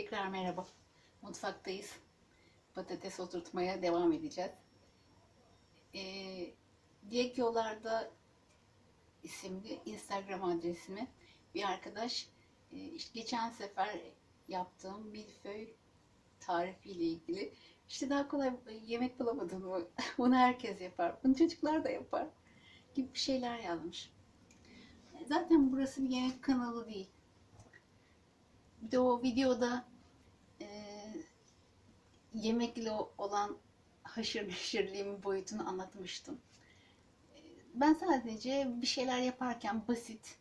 Tekrar merhaba. Mutfaktayız. Patates oturtmaya devam edeceğiz. Ee, Diyek Yollarda isimli Instagram adresimi bir arkadaş e, geçen sefer yaptığım milföy tarifiyle ilgili işte daha kolay yemek bulamadım mı? Bunu herkes yapar. Bunu çocuklar da yapar. Gibi bir şeyler yazmış. Zaten burası bir yemek kanalı değil. Bir de o videoda yemekle olan haşır neşirliğimin boyutunu anlatmıştım. Ben sadece bir şeyler yaparken basit,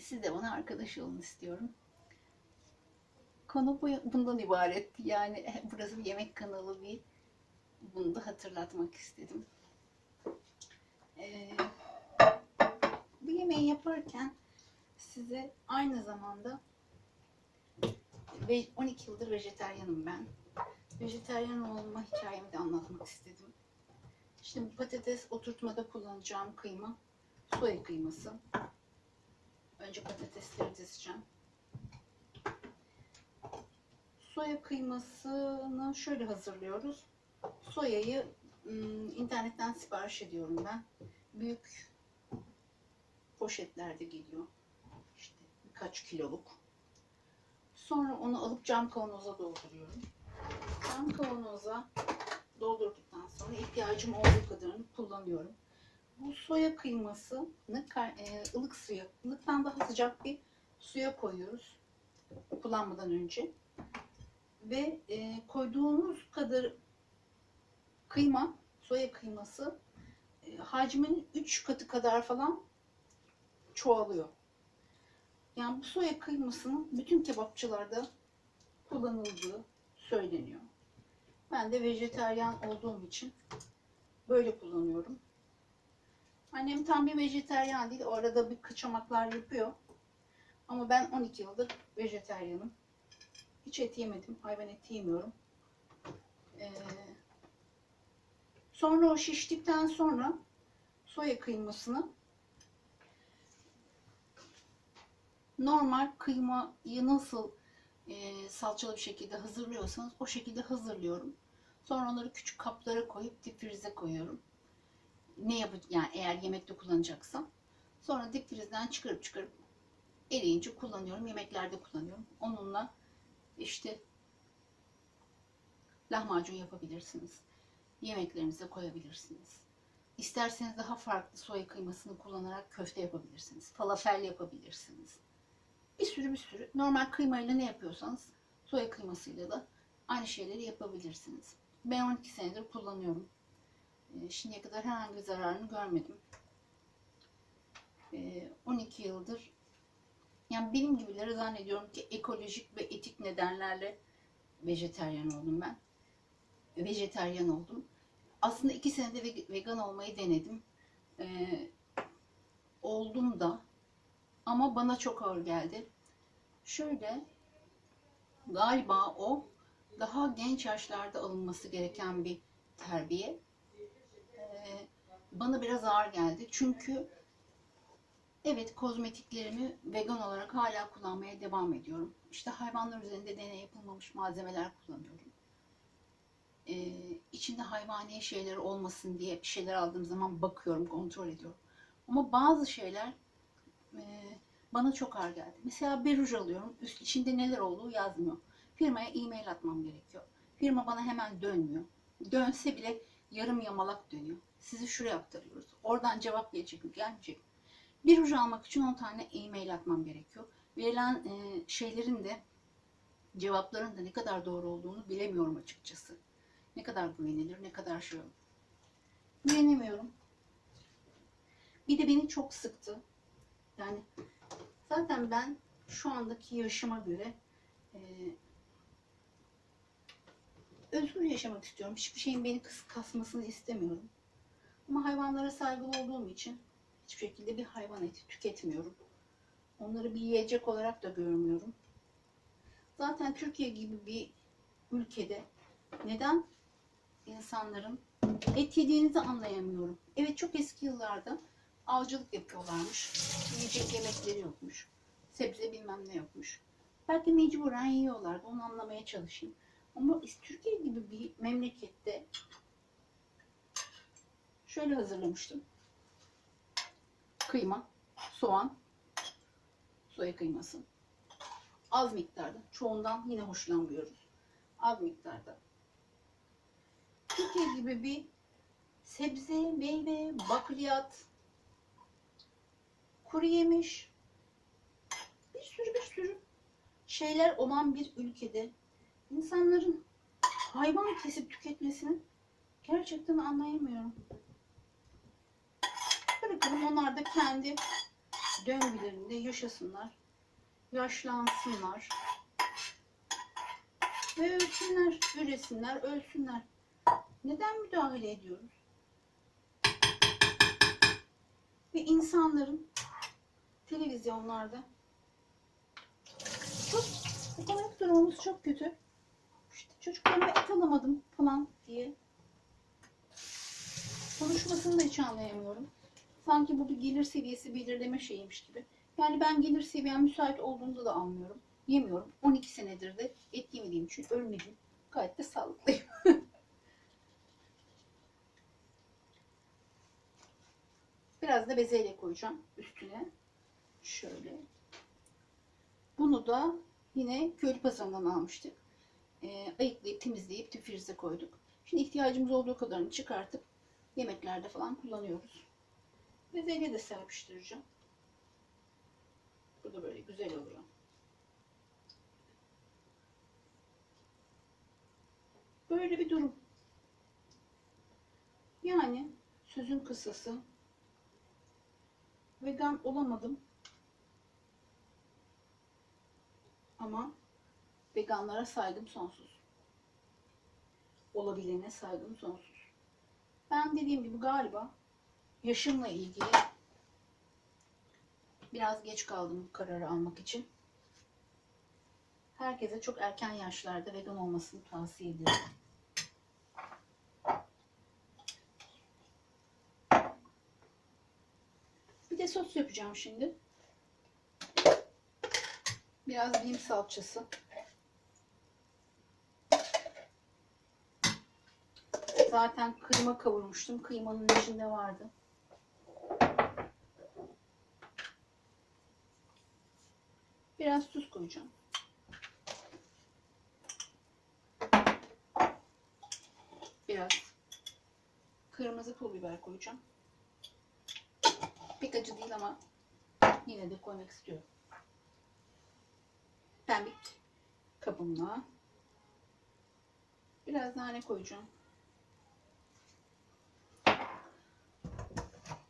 siz de bana arkadaş olun istiyorum. Konu bu, bundan ibaret. Yani e, burası bir yemek kanalı değil. Bunu da hatırlatmak istedim. Ee, bu yemeği yaparken size aynı zamanda ve 12 yıldır vejeteryanım ben. Vejeteryan olma hikayemi de anlatmak istedim. Şimdi patates oturtmada kullanacağım kıyma soya kıyması. Önce patatesleri dizeceğim. Soya kıymasını şöyle hazırlıyoruz. Soyayı internetten sipariş ediyorum ben. Büyük poşetlerde geliyor. İşte birkaç kiloluk. Sonra onu alıp cam kavanoza dolduruyorum. Cam kavanoza doldurduktan sonra ihtiyacım olduğu kadarını kullanıyorum. Bu soya kıymasını e, ılık suya, ılıktan daha sıcak bir suya koyuyoruz kullanmadan önce. Ve e, koyduğunuz kadar kıyma, soya kıyması e, hacmin 3 katı kadar falan çoğalıyor. Yani bu soya kıymasının bütün kebapçılarda kullanıldığı söyleniyor. Ben de vejeteryan olduğum için böyle kullanıyorum. Annem tam bir vejeteryan değil. O arada bir kaçamaklar yapıyor. Ama ben 12 yıldır vejeteryanım. Hiç et yemedim. Hayvan eti yemiyorum. Ee, sonra o şiştikten sonra soya kıymasını normal kıymayı nasıl e, salçalı bir şekilde hazırlıyorsanız o şekilde hazırlıyorum. Sonra onları küçük kaplara koyup difrize koyuyorum. Ne yapacağım yani eğer yemekte kullanacaksam. Sonra difrizden çıkarıp çıkarıp eriyince kullanıyorum. Yemeklerde kullanıyorum. Onunla işte lahmacun yapabilirsiniz. Yemeklerinize koyabilirsiniz. İsterseniz daha farklı soya kıymasını kullanarak köfte yapabilirsiniz. Falafel yapabilirsiniz. Bir sürü bir sürü. Normal kıymayla ne yapıyorsanız soya kıymasıyla da aynı şeyleri yapabilirsiniz. Ben 12 senedir kullanıyorum. Ee, Şimdiye kadar herhangi bir zararını görmedim. Ee, 12 yıldır yani benim gibileri zannediyorum ki ekolojik ve etik nedenlerle vejeteryan oldum ben. Vejeteryan oldum. Aslında iki senede veg- vegan olmayı denedim. Ee, oldum da ama bana çok ağır geldi. Şöyle galiba o daha genç yaşlarda alınması gereken bir terbiye. Ee, bana biraz ağır geldi. Çünkü evet kozmetiklerimi vegan olarak hala kullanmaya devam ediyorum. İşte hayvanlar üzerinde deney yapılmamış malzemeler kullanıyorum. Ee, içinde hayvani şeyler olmasın diye bir şeyler aldığım zaman bakıyorum, kontrol ediyorum. Ama bazı şeyler e, bana çok ağır geldi. Mesela bir ruj alıyorum. Üst içinde neler olduğu yazmıyor. Firmaya e-mail atmam gerekiyor. Firma bana hemen dönmüyor. Dönse bile yarım yamalak dönüyor. Sizi şuraya aktarıyoruz. Oradan cevap gelecek mi gelmeyecek mi? Bir ruj almak için 10 tane e-mail atmam gerekiyor. Verilen e, şeylerin de cevapların da ne kadar doğru olduğunu bilemiyorum açıkçası. Ne kadar güvenilir, ne kadar şey olur. Güvenemiyorum. Bir de beni çok sıktı. Yani zaten ben şu andaki yaşıma göre e, özgür yaşamak istiyorum. Hiçbir şeyin beni kıs kasmasını istemiyorum. Ama hayvanlara saygılı olduğum için hiçbir şekilde bir hayvan eti tüketmiyorum. Onları bir yiyecek olarak da görmüyorum. Zaten Türkiye gibi bir ülkede neden insanların et yediğinizi anlayamıyorum. Evet çok eski yıllarda avcılık yapıyorlarmış. Yiyecek yemekleri yokmuş. Sebze bilmem ne yokmuş. Belki mecburen yiyorlardı. Onu anlamaya çalışayım. Ama Türkiye gibi bir memlekette şöyle hazırlamıştım. Kıyma, soğan, soya kıyması. Az miktarda. Çoğundan yine hoşlanmıyoruz. Az miktarda. Türkiye gibi bir sebze, meyve, bakliyat, kuru yemiş, bir sürü bir sürü şeyler olan bir ülkede insanların hayvan kesip tüketmesini gerçekten anlayamıyorum. Bırakalım onlar da kendi döngülerinde yaşasınlar, yaşlansınlar ve ölsünler, üresinler, ölsünler. Neden müdahale ediyoruz? Ve insanların televizyonlarda çok ekonomik durumumuz çok kötü. İşte çocuklarıma et alamadım falan diye konuşmasını da hiç anlayamıyorum. Sanki bu bir gelir seviyesi belirleme şeyiymiş gibi. Yani ben gelir seviyem müsait olduğunda da anlıyorum. Yemiyorum. 12 senedir de et yemediğim için ölmedim. Gayet de sağlıklıyım. Biraz da bezelye koyacağım üstüne. Şöyle. Bunu da yine köylü pazarından almıştık. Ee, ayıklayıp temizleyip tüfrize koyduk. Şimdi ihtiyacımız olduğu kadarını çıkartıp yemeklerde falan kullanıyoruz. Bezelye de serpiştireceğim. Bu da böyle güzel oluyor. Böyle bir durum. Yani sözün kısası vegan olamadım. Ama veganlara saygım sonsuz. Olabilene saygım sonsuz. Ben dediğim gibi galiba yaşımla ilgili biraz geç kaldım bu kararı almak için. Herkese çok erken yaşlarda vegan olmasını tavsiye ediyorum. Bir de sos yapacağım şimdi. Biraz bim salçası. Zaten kıyma kavurmuştum. Kıymanın içinde vardı. Biraz tuz koyacağım. Biraz kırmızı pul biber koyacağım. Pek acı değil ama yine de koymak istiyorum. Pembik kabımla biraz nane koyacağım.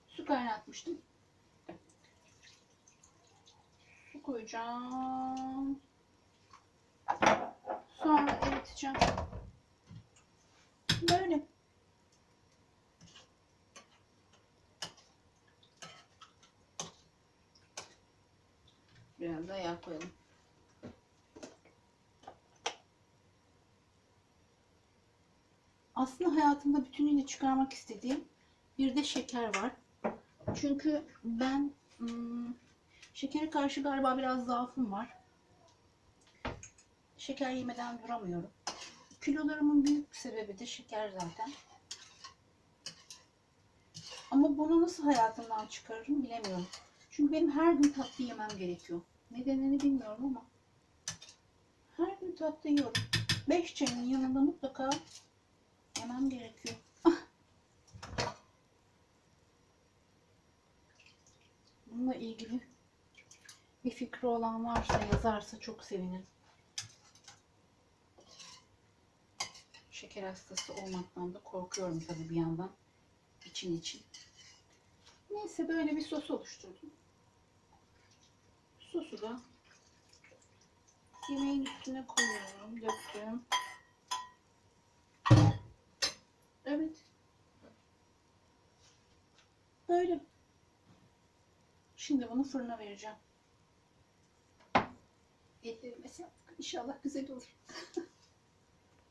Su kaynatmıştım. Su koyacağım. Sonra eriteceğim. Böyle. Biraz da yağ koyalım. Aslında hayatımda bütünüyle çıkarmak istediğim bir de şeker var. Çünkü ben hmm, şekere karşı galiba biraz zaafım var. Şeker yemeden duramıyorum. Kilolarımın büyük sebebi de şeker zaten. Ama bunu nasıl hayatımdan çıkarırım bilemiyorum. Çünkü benim her gün tatlı yemem gerekiyor. Nedenini bilmiyorum ama her gün tatlı yiyorum. Beş çayın yanında mutlaka yemem gerekiyor. Ah! Bununla ilgili bir fikri olan varsa yazarsa çok sevinirim. Şeker hastası olmaktan da korkuyorum tabii bir yandan. için için. Neyse böyle bir sos oluşturdum. Sosu da yemeğin üstüne koyuyorum. Döktüm. Evet. Böyle. Şimdi bunu fırına vereceğim. Etlerime sağlık. İnşallah güzel olur.